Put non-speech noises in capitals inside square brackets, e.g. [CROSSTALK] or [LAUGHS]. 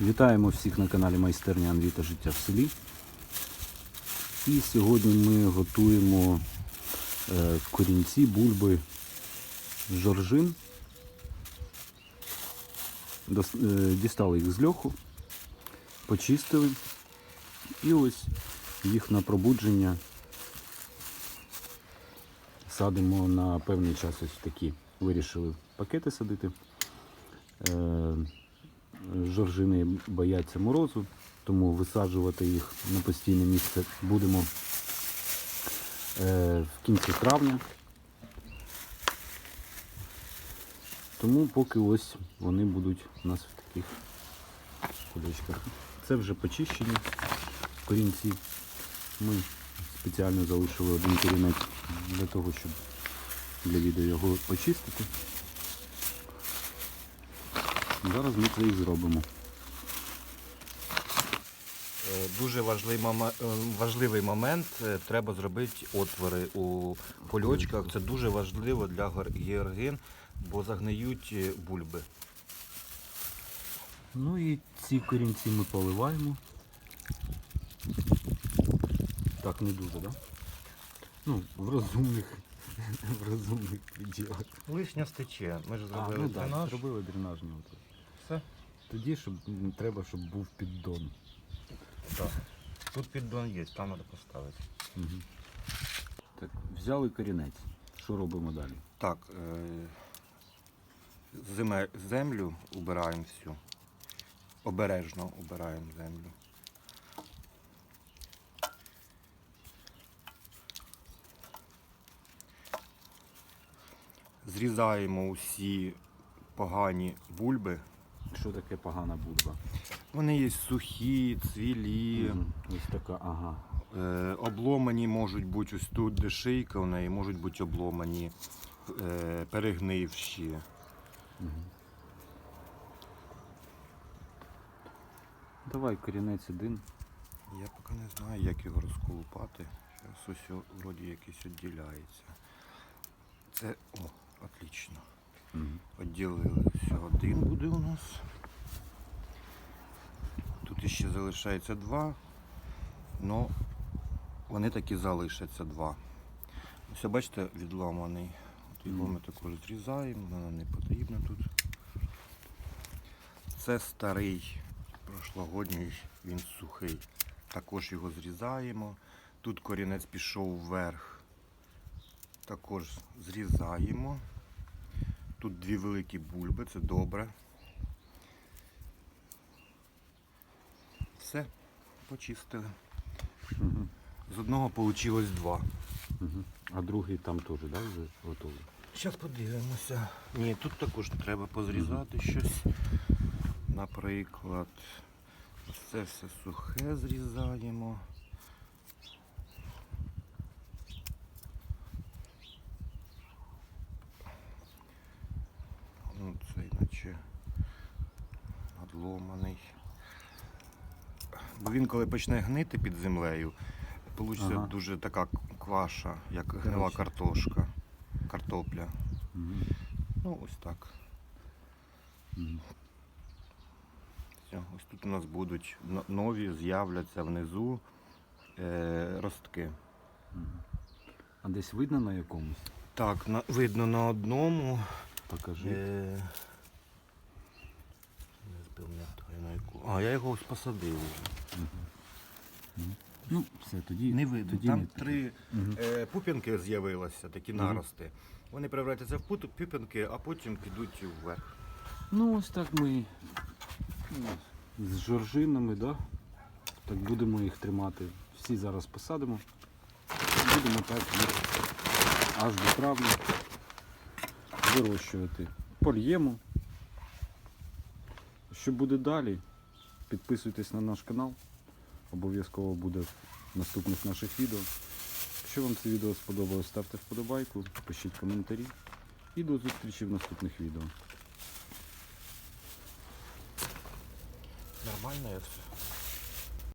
Вітаємо всіх на каналі Майстерня Анві та Життя в селі. І сьогодні ми готуємо е, корінці, бульби, жоржин. Е, Дістали їх з льоху, почистили. І ось їх на пробудження садимо на певний час ось такі. Вирішили пакети садити. Жоржини бояться морозу, тому висаджувати їх на постійне місце будемо е, в кінці травня. Тому поки ось вони будуть у нас в таких кулечках. Це вже почищені корінці. Ми спеціально залишили один корінець для того, щоб для відео його почистити. Зараз ми це і зробимо. Е, Дуже важливий, е, важливий момент. е, Треба зробити отвори у польочках. Це дуже важливо для георгин, бо загниють бульби. Ну і ці корінці ми поливаємо. Так не дуже, так? Да? Ну, в розумних, [LAUGHS] в розумних пределах. Лишня стече. Ми ж зробили ну так, дренаж. зробили дренажні. Все. Тоді щоб, треба, щоб був піддон. Так. Тут піддон є, там треба поставити. Угу. Так, взяли корінець. Що робимо далі? Так, е, землю убираємо всю. Обережно убираємо землю. Зрізаємо усі погані бульби. Що таке погана бульба? Вони є сухі, цвілі, Мгм. Ось така, ага. е, обломані можуть бути ось тут, де шийка у неї, можуть бути обломані, е, перегнивші. Давай корінець один. Я поки не знаю, як його розколупати. Зараз ось о- вроді якийсь відділяється. Це, о, отлично. Мгм. Один буде у нас. Тут іще залишається два. Ну, вони таки залишаться два. Ось бачите, відламаний. От його ми також зрізаємо, воно не потрібно тут. Це старий прошлогодній, він сухий. Також його зрізаємо. Тут корінець пішов вверх. Також зрізаємо. Тут дві великі бульби, це добре. Все, почистили. Мгм. З одного вийшло два. Мгм. А другий там теж, да, вже готовий? Зараз подивимося. Ні, тут також треба позрізати щось. Наприклад, це все сухе зрізаємо. Ну, наче надломаний. Бо він коли почне гнити під землею, вийде Ага. дуже така кваша, як гнила картошка, картопля. Мгм. Ну, ось так. Мгм. Все. Ось тут у нас будуть нові, з'являться внизу е, ростки. Мгм. А десь видно на якомусь? Так, на, видно на одному. Покажи. Е, не запам'ятаю на яку. А, я його ось посадив. Ну, все, тоді Не видно. Тоді Там не- три е, пупінки з'явилися, такі нарости. Вони превратяться в пут- пупінки, а потім підуть вверх. Ну, ось так ми з жоржинами, да? так будемо їх тримати. Всі зараз посадимо. Будемо так їх аж до травня вирощувати. Польємо. Що буде далі? Підписуйтесь на наш канал. Обов'язково буде в наступних наших відео. Якщо вам це відео сподобалось, ставте вподобайку, пишіть коментарі. І до зустрічі в наступних відео. Нормально я все.